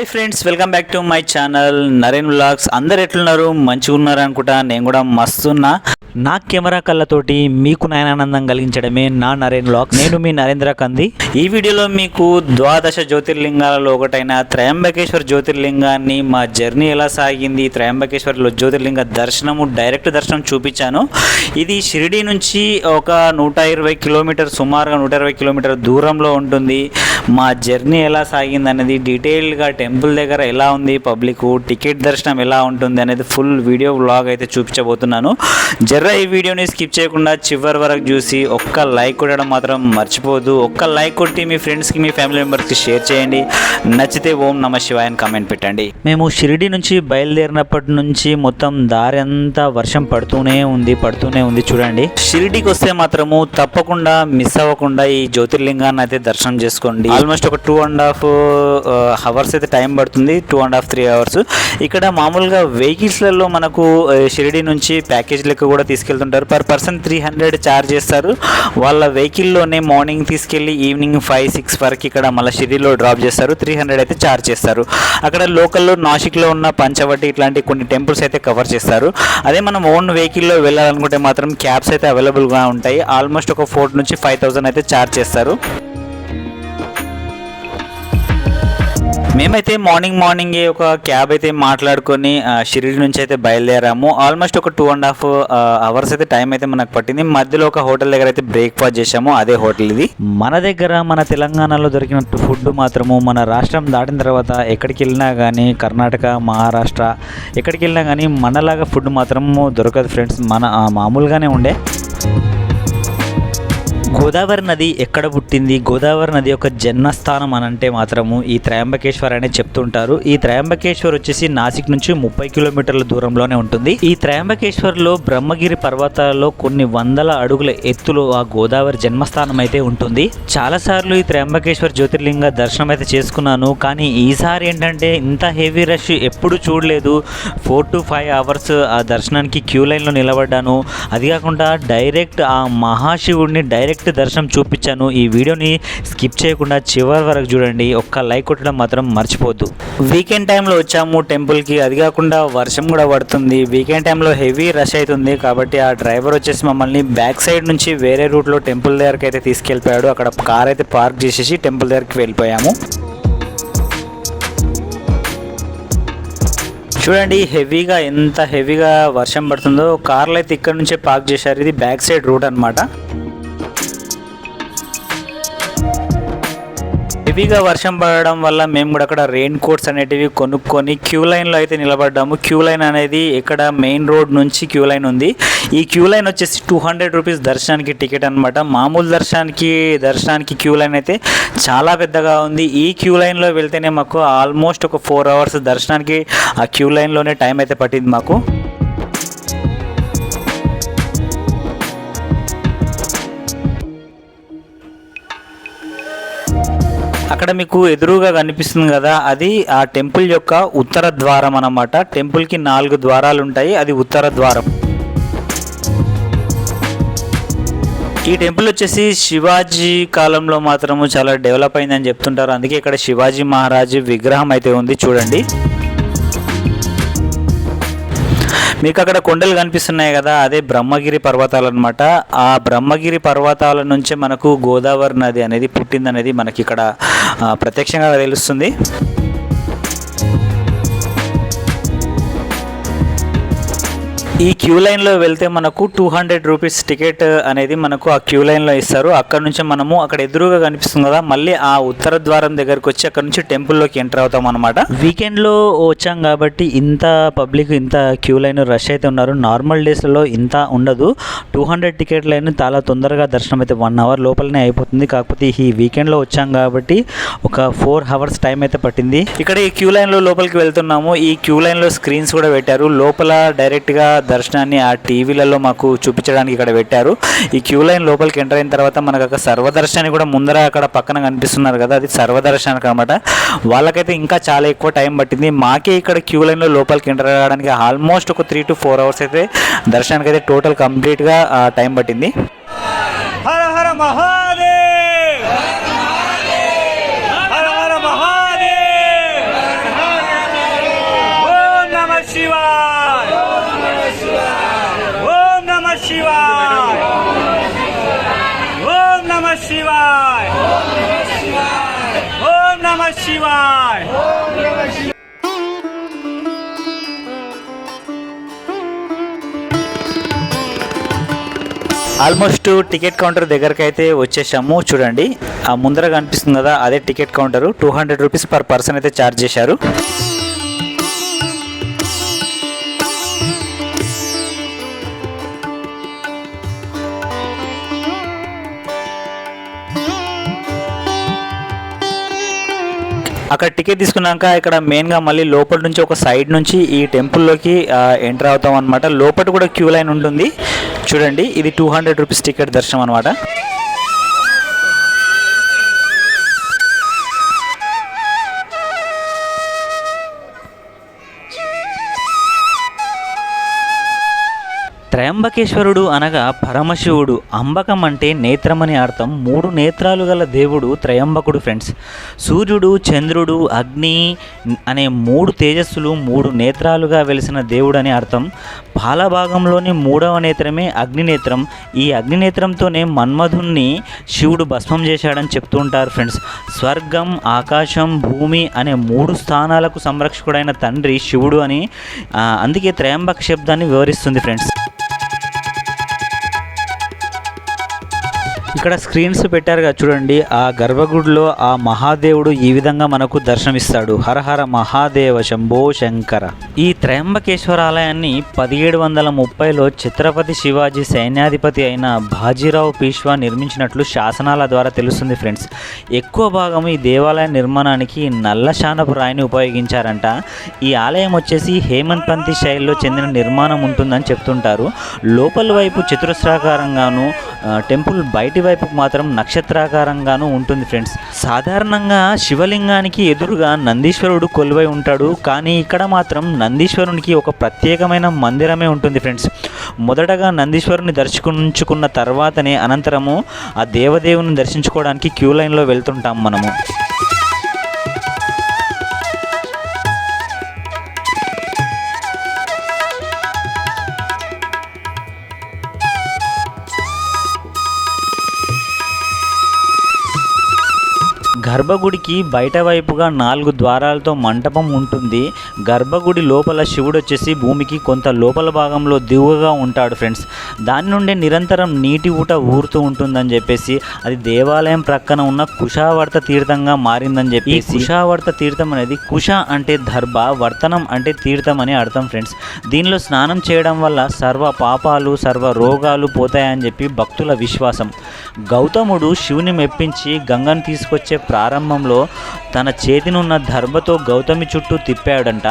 Hi friends welcome back to my channel Naren vlogs అందరు ఎట్లున్నారు? మంచిగా ఉన్నారు అనుకుంటా. నేను కూడా మస్తున్నా. నా కెమెరా కళ్ళతోటి మీకు నయనానందం కలిగించడమే నా నరేన్ వ్లాగ్ నేను మీ నరేంద్ర కంది. ఈ వీడియోలో మీకు ద్వాదశ జ్యోతిర్లింగాలలో ఒకటైన త్రయంబకేశ్వర్ జ్యోతిర్లింగాన్ని మా జర్నీ ఎలా సాగింది త్రయంబకేశ్వర జ్యోతిర్లింగ దర్శనము డైరెక్ట్ దర్శనం చూపించాను. ఇది షిరిడి నుంచి ఒక నూట ఇరవై కిలోమీటర్ సుమారుగా నూట ఇరవై కిలోమీటర్ దూరంలో ఉంటుంది. మా జర్నీ ఎలా సాగింది అనేది డీటెయిల్గా టెంపుల్ దగ్గర ఎలా ఉంది పబ్లిక్ టికెట్ దర్శనం ఎలా ఉంటుంది అనేది ఫుల్ వీడియో వ్లాగ్ అయితే చూపించబోతున్నాను. జర్ జర్ర ఈ వీడియోని స్కిప్ చేయకుండా చివరి వరకు చూసి ఒక్క లైక్ కొట్టడం మాత్రం మర్చిపోదు ఒక్క లైక్ కొట్టి మీ ఫ్రెండ్స్కి మీ ఫ్యామిలీ మెంబర్స్కి షేర్ చేయండి. నచ్చితే ఓం నమ శివాయ అని కామెంట్ పెట్టండి. మేము షిరిడి నుంచి బయలుదేరినప్పటి నుంచి మొత్తం దారి అంతా వర్షం పడుతూనే ఉంది పడుతూనే ఉంది. చూడండి. షిరిడికి వస్తే మాత్రము తప్పకుండా మిస్ అవ్వకుండా ఈ జ్యోతిర్లింగాన్ని అయితే దర్శనం చేసుకోండి. ఆల్మోస్ట్ ఒక టూ అండ్ హాఫ్ అవర్స్ అయితే టైం పడుతుంది. Two and half three hours ఇక్కడ మామూలుగా వెహికల్స్లలో మనకు uh, షిరిడి నుంచి ప్యాకేజ్ లెక్క కూడా తీసుకెళ్తుంటారు. Per person three hundred charge చేస్తారు. వాళ్ళ వెహికల్లోనే మార్నింగ్ తీసుకెళ్ళి ఈవినింగ్ ఫైవ్ సిక్స్ వరకు ఇక్కడ మళ్ళీ షిరిలో డ్రాప్ చేస్తారు. త్రీ హండ్రెడ్ అయితే ఛార్జ్ చేస్తారు. అక్కడ లోకల్లో నాసిక్లో ఉన్న పంచవటి ఇట్లాంటి కొన్ని టెంపుల్స్ అయితే కవర్ చేస్తారు. అదే మనం ఓన్ వెహికల్లో వెళ్ళాలనుకుంటే మాత్రం క్యాబ్స్ అయితే అవైలబుల్గా ఉంటాయి. ఆల్మోస్ట్ ఒక ఫోర్ నుంచి ఫైవ్ థౌసండ్ అయితే ఛార్జ్ చేస్తారు. మేమైతే మార్నింగ్ మార్నింగే ఒక క్యాబ్ అయితే మాట్లాడుకొని షిరిడి నుంచి అయితే బయలుదేరాము. ఆల్మోస్ట్ ఒక టూ అండ్ హాఫ్ అవర్స్ అయితే టైం అయితే మనకు పట్టింది. మధ్యలో ఒక హోటల్ దగ్గర అయితే బ్రేక్ఫాస్ట్ చేసాము అదే హోటల్ ఇది. మన దగ్గర మన తెలంగాణలో దొరికిన ఫుడ్ మాత్రము మన రాష్ట్రం దాటిన తర్వాత ఎక్కడికి వెళ్ళినా కానీ కర్ణాటక మహారాష్ట్ర ఎక్కడికి వెళ్ళినా కానీ మనలాగా ఫుడ్ మాత్రము దొరకదు ఫ్రెండ్స్. మన మామూలుగానే ఉండే. గోదావరి నది ఎక్కడ పుట్టింది? గోదావరి నది యొక్క జన్మస్థానం అని అంటే మాత్రము ఈ త్రయంబకేశ్వర్ అనే చెప్తుంటారు. ఈ త్రయంబకేశ్వర్ వచ్చేసి నాసిక్ నుంచి ముప్పై కిలోమీటర్ల దూరంలోనే ఉంటుంది. ఈ త్రయంబకేశ్వర్లో బ్రహ్మగిరి పర్వతాలలో కొన్ని వందల అడుగుల ఎత్తులో ఆ గోదావరి జన్మస్థానం అయితే ఉంటుంది. చాలా సార్లు ఈ త్రయంబకేశ్వర్ జ్యోతిర్లింగ దర్శనం అయితే చేసుకున్నాను. కానీ ఈసారి ఏంటంటే ఇంత హెవీ రష్ ఎప్పుడు చూడలేదు. ఫోర్ టు ఫైవ్ అవర్స్ ఆ దర్శనానికి క్యూ లైన్లో నిలబడ్డాను. అది కాకుండా డైరెక్ట్ ఆ మహాశివుడిని డైరెక్ట్ దర్శనం చూపించాను. ఈ వీడియోని స్కిప్ చేయకుండా చివరి వరకు చూడండి. ఒక్క లైక్ కొట్టడం మాత్రం మర్చిపోద్దు వీకెండ్ టైంలో వచ్చాము టెంపుల్కి. అది కాకుండా వర్షం కూడా పడుతుంది. వీకెండ్ టైంలో హెవీ రష్ అవుతుంది కాబట్టి ఆ డ్రైవర్ వచ్చేసి మమ్మల్ని బ్యాక్ సైడ్ నుంచి వేరే రూట్లో టెంపుల్ దగ్గరికి అయితే తీసుకెళ్ళిపోయాడు. అక్కడ కార్ అయితే పార్క్ చేసేసి టెంపుల్ దగ్గరికి వెళ్ళిపోయాము. చూడండి హెవీగా ఎంత హెవీగా వర్షం పడుతుందో. కార్లు అయితే ఇక్కడ నుంచే పార్క్ చేశారు. ఇది బ్యాక్ సైడ్ రూట్ అన్నమాట. హెవీగా వర్షం పడడం వల్ల మేము కూడా అక్కడ రెయిన్ కోట్స్ అనేటివి కొనుక్కొని క్యూ లైన్లో అయితే నిలబడ్డాము. క్యూ లైన్ అనేది ఇక్కడ మెయిన్ రోడ్ నుంచి క్యూ లైన్ ఉంది. ఈ క్యూ లైన్ వచ్చేసి టూ హండ్రెడ్ రూపీస్ దర్శనానికి టికెట్ అనమాట మామూలు దర్శనానికి దర్శనానికి క్యూ లైన్ అయితే చాలా పెద్దగా ఉంది. ఈ క్యూ లైన్లో వెళ్తేనే మాకు ఆల్మోస్ట్ ఒక ఫోర్ అవర్స్ దర్శనానికి ఆ క్యూ లైన్లోనే టైం అయితే పట్టింది మాకు. అక్కడ మీకు ఎదురుగా కనిపిస్తుంది కదా అది ఆ టెంపుల్ యొక్క ఉత్తర ద్వారం అన్నమాట. టెంపుల్కి నాలుగు ద్వారాలు ఉంటాయి అది ఉత్తర ద్వారం. ఈ టెంపుల్ వచ్చేసి శివాజీ కాలంలో మాత్రము చాలా డెవలప్ అయిందని చెప్తుంటారు. అందుకే ఇక్కడ శివాజీ మహారాజు విగ్రహం అయితే ఉంది చూడండి. మీకు అక్కడ కొండలు కనిపిస్తున్నాయి కదా అదే బ్రహ్మగిరి పర్వతాలు అనమాట ఆ బ్రహ్మగిరి పర్వతాల నుంచే మనకు గోదావరి నది అనేది పుట్టిందనేది మనకి ఇక్కడ ప్రత్యక్షంగా తెలుస్తుంది. ఈ క్యూ లైన్లో వెళ్తే మనకు టూ హండ్రెడ్ రూపీస్ టికెట్ అనేది మనకు ఆ క్యూ లైన్లో ఇస్తారు. అక్కడ నుంచి మనము అక్కడ ఎదురుగా కనిపిస్తుంది కదా మళ్ళీ ఆ ఉత్తర ద్వారం దగ్గరకు వచ్చి అక్కడ నుంచి టెంపుల్లోకి ఎంటర్ అవుతాం అనమాట వీకెండ్లో వచ్చాం కాబట్టి ఇంత పబ్లిక్ ఇంత క్యూ లైన్ రష్ అయితే ఉన్నారు. నార్మల్ డేస్లలో ఇంత ఉండదు. టూ హండ్రెడ్ టికెట్ లైన్ చాలా తొందరగా దర్శనం అయితే వన్ అవర్ లోపలనే అయిపోతుంది. కాకపోతే ఈ వీకెండ్లో వచ్చాం కాబట్టి ఒక ఫోర్ అవర్స్ టైం అయితే పట్టింది. ఇక్కడ ఈ క్యూ లైన్లో లోపలికి వెళ్తున్నాము. ఈ క్యూ లైన్లో స్క్రీన్స్ కూడా పెట్టారు. లోపల డైరెక్ట్గా దర్శనం దర్శనాన్ని ఆ టీవీలలో మాకు చూపించడానికి ఇక్కడ పెట్టారు. ఈ క్యూ లైన్ లోపలికి ఎంటర్ అయిన తర్వాత మనకు అక్కడ సర్వదర్శనాన్ని కూడా ముందర అక్కడ పక్కన కనిపిస్తున్నారు కదా అది సర్వదర్శనానికి అనమాట వాళ్ళకైతే ఇంకా చాలా ఎక్కువ టైం పట్టింది. మాకే ఇక్కడ క్యూ లైన్లో లోపలికి ఎంటర్ అవ్వడానికి ఆల్మోస్ట్ ఒక త్రీ టు ఫోర్ అవర్స్ అయితే దర్శనానికి అయితే టోటల్ కంప్లీట్గా టైం పట్టింది. హర హర మహా నమ శివాయ ఆల్మోస్ట్ టికెట్ కౌంటర్ దగ్గరకు అయితే వచ్చేసాము. చూడండి ఆ ముందర కనిపిస్తుంది కదా అదే ticket counter two hundred rupees per person అయితే ఛార్జ్ చేశారు. అక్కడ టికెట్ తీసుకున్నాక ఇక్కడ మెయిన్గా మళ్ళీ లోపల నుంచి ఒక సైడ్ నుంచి ఈ టెంపుల్లోకి ఎంటర్ అవుతాం అనమాట లోపల కూడా క్యూ లైన్ ఉంటుంది. చూడండి ఇది టూ హండ్రెడ్ రూపీస్ టికెట్ దర్శనం అనమాట త్రయంబకేశ్వరుడు అనగా పరమశివుడు. అంబకం అంటే నేత్రమని అర్థం. మూడు నేత్రాలు గల దేవుడు త్రయంబకుడు ఫ్రెండ్స్ సూర్యుడు చంద్రుడు అగ్ని అనే మూడు తేజస్సులు మూడు నేత్రాలుగా వెలిసిన దేవుడు అని అర్థం. పాలభాగంలోని మూడవ నేత్రమే అగ్నినేత్రం. ఈ అగ్నినేత్రంతోనే మన్మధుణ్ణి శివుడు భస్మం చేశాడని చెప్తూ ఉంటారు ఫ్రెండ్స్ స్వర్గం ఆకాశం భూమి అనే మూడు స్థానాలకు సంరక్షకుడైన తండ్రి శివుడు అని అందుకే త్రయంబక శబ్దాన్ని వివరిస్తుంది ఫ్రెండ్స్ ఇక్కడ స్క్రీన్స్ పెట్టారు కదా చూడండి. ఆ గర్భగుడిలో ఆ మహాదేవుడు ఈ విధంగా మనకు దర్శనమిస్తాడు. హరహర మహాదేవ శంభో శంకర. ఈ త్రయంబకేశ్వర ఆలయాన్ని పదిహేడు వందల ముప్పైలో ఛత్రపతి శివాజీ సైన్యాధిపతి అయిన బాజీరావు పీష్వా నిర్మించినట్లు శాసనాల ద్వారా తెలుస్తుంది ఫ్రెండ్స్. ఎక్కువ భాగం ఈ దేవాలయ నిర్మాణానికి నల్ల శానపు రాయిని ఉపయోగించారంట. ఈ ఆలయం వచ్చేసి హేమంత్ పంతి శైలిలో చెందిన నిర్మాణం ఉంటుందని చెప్తుంటారు. లోపల వైపు చతురస్రాకారంగాను టెంపుల్ బయట వైపు మాత్రం నక్షత్రాకారంగాను ఉంటుంది ఫ్రెండ్స్. సాధారణంగా శివలింగానికి ఎదురుగా నందీశ్వరుడు కొలువై ఉంటాడు. కానీ ఇక్కడ మాత్రం నందీశ్వరునికి ఒక ప్రత్యేకమైన మందిరమే ఉంటుంది ఫ్రెండ్స్. మొదటగా నందీశ్వరుని దర్శించుకున్న తర్వాతనే అనంతరము ఆ దేవదేవుని దర్శించుకోవడానికి క్యూ లైన్లో వెళ్తుంటాం మనము. గర్భగుడికి బయట వైపుగా నాలుగు ద్వారాలతో మంటపం ఉంటుంది. గర్భగుడి లోపల శివుడు వచ్చేసి భూమికి కొంత లోపల భాగంలో దిగువగా ఉంటాడు ఫ్రెండ్స్. దాని నుండి నిరంతరం నీటి ఊట ఊరుతూ ఉంటుందని చెప్పేసి అది దేవాలయం ప్రక్కన ఉన్న కుషావర్త తీర్థంగా మారిందని చెప్పి కుషావర్త తీర్థం అనేది కుష అంటే దర్భ వర్తనం అంటే తీర్థం అని అర్థం ఫ్రెండ్స్. దీనిలో స్నానం చేయడం వల్ల సర్వ పాపాలు సర్వ రోగాలు పోతాయని చెప్పి భక్తుల విశ్వాసం. గౌతముడు శివుని మెప్పించి గంగను తీసుకొచ్చే ప్రారంభంలో తన చేతినున్న దర్భతో గౌతమి చుట్టూ తిప్పాడంట.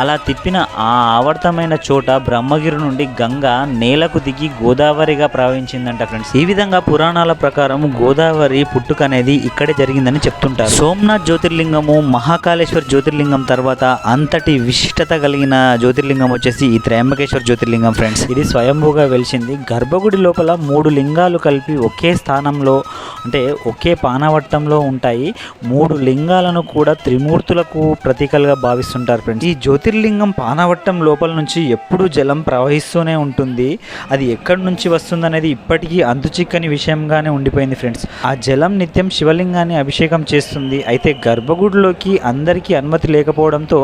అలా తిప్పిన ఆ ఆవర్తమైన చోట బ్రహ్మగిరి నుండి గంగ నేలకు దిగి గోదావరిగా ప్రవహించిందంట ఫ్రెండ్స్ ఈ విధంగా పురాణాల ప్రకారం గోదావరి పుట్టుక అనేది ఇక్కడే జరిగిందని చెప్తుంటారు. సోమనాథ్ జ్యోతిర్లింగము మహాకాళేశ్వర జ్యోతిర్లింగం తర్వాత అంతటి విశిష్టత కలిగిన జ్యోతిర్లింగం వచ్చేసి ఈ త్రయంబకేశ్వర జ్యోతిర్లింగం ఫ్రెండ్స్ ఇది స్వయంభూగా వెలిసింది. గర్భగుడి లోపల మూడు లింగాలు కలిపి ఒకే స్థానంలో అంటే ఒకే పానవట్టంలో ఉంటాయి. మూడు లింగాలను కూడా త్రిమూర్తులకు ప్రతీకలుగా భావిస్తుంటారు ఫ్రెండ్స్. ఈ జ్యోతిర్లింగం పానవట్టం లోపల నుంచి ఎప్పుడూ జలం ప్రవహిస్తూనే ఉంటుంది. అది ఎక్కడి నుంచి వస్తుందనేది ఇప్పటికీ అంతుచిక్కని విషయంగానే ఉండిపోయింది ఫ్రెండ్స్. ఆ జలం నిత్యం శివలింగాన్ని అభిషేకం చేస్తుంది. అయితే గర్భగుడిలోకి అందరికీ అనుమతి లేకపోవడంతో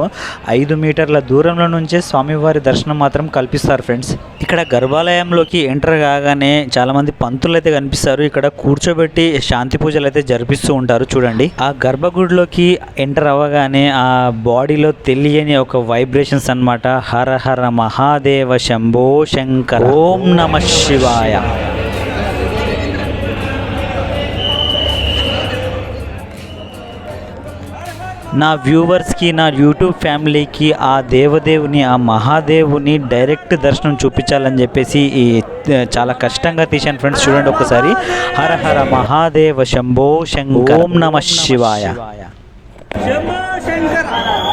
ఐదు మీటర్ల దూరంలో నుంచే స్వామివారి దర్శనం మాత్రం కల్పిస్తారు ఫ్రెండ్స్. ఇక్కడ గర్భాలయంలోకి ఎంటర్ కాగానే చాలామంది పంతులు అయితే కనిపిస్తారు. ఇక్కడ కూర్చోబెట్టి శాంతి పూజలు అయితే జరిపిస్తూ ఉంటారు చూడండి. ఆ గర్భగుడిలోకి ఎంటర్ అవ్వగానే ఆ బాడీలో తెలియని ఒక వైబ్రేషన్స్ అన్నమాట. హర హర మహాదేవ శంభో శంకర. ఓం నమ శివాయ. నా వ్యూవర్స్కి నా యూట్యూబ్ ఫ్యామిలీకి ఆ దేవదేవుని ఆ మహాదేవుని డైరెక్ట్ దర్శనం చూపించాలని చెప్పేసి ఈ చాలా కష్టంగా తీశాను ఫ్రెండ్స్. చూడండి ఒకసారి. హర హర మహాదేవ శంభో శంకర. ఓం నమ శివాయ. శంకర.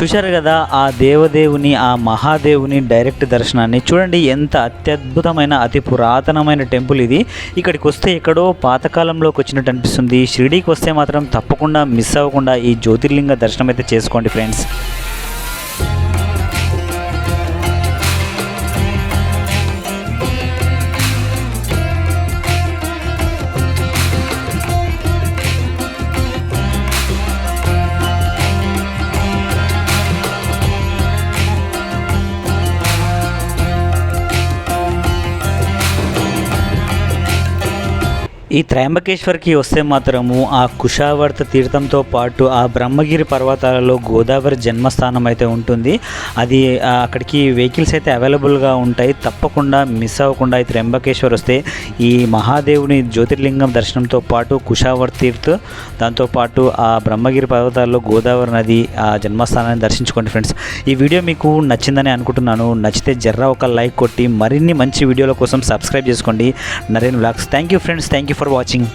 చూశారు కదా ఆ దేవదేవుని ఆ మహాదేవుని డైరెక్ట్ దర్శనాన్ని. చూడండి ఎంత అత్యద్భుతమైన అతి పురాతనమైన టెంపుల్ ఇది. ఇక్కడికి వస్తే ఎక్కడో పాతకాలంలోకి వచ్చినట్టు అనిపిస్తుంది. షిరిడీకి వస్తే మాత్రం తప్పకుండా మిస్ అవ్వకుండా ఈ జ్యోతిర్లింగ దర్శనం అయితే చేసుకోండి ఫ్రెండ్స్. ఈ త్రయంబకేశ్వర్కి వస్తే మాత్రము ఆ కుషావర్త తీర్థంతో పాటు ఆ బ్రహ్మగిరి పర్వతాలలో గోదావరి జన్మస్థానం అయితే ఉంటుంది. అది అక్కడికి వెహికల్స్ అయితే అవైలబుల్గా ఉంటాయి. తప్పకుండా మిస్ అవ్వకుండా ఈ త్రయంబకేశ్వర్ వస్తే ఈ మహాదేవుని జ్యోతిర్లింగం దర్శనంతో పాటు కుషావర్ తీర్థ్ దాంతోపాటు ఆ బ్రహ్మగిరి పర్వతాల్లో గోదావరి నది ఆ జన్మస్థానాన్ని దర్శించుకోండి ఫ్రెండ్స్. ఈ వీడియో మీకు నచ్చిందని అనుకుంటున్నాను. నచ్చితే జర్రా ఒక లైక్ కొట్టి మరిన్ని మంచి వీడియోల కోసం సబ్స్క్రైబ్ చేసుకోండి. Naren vlogs. Thank you friends. Thank you for watching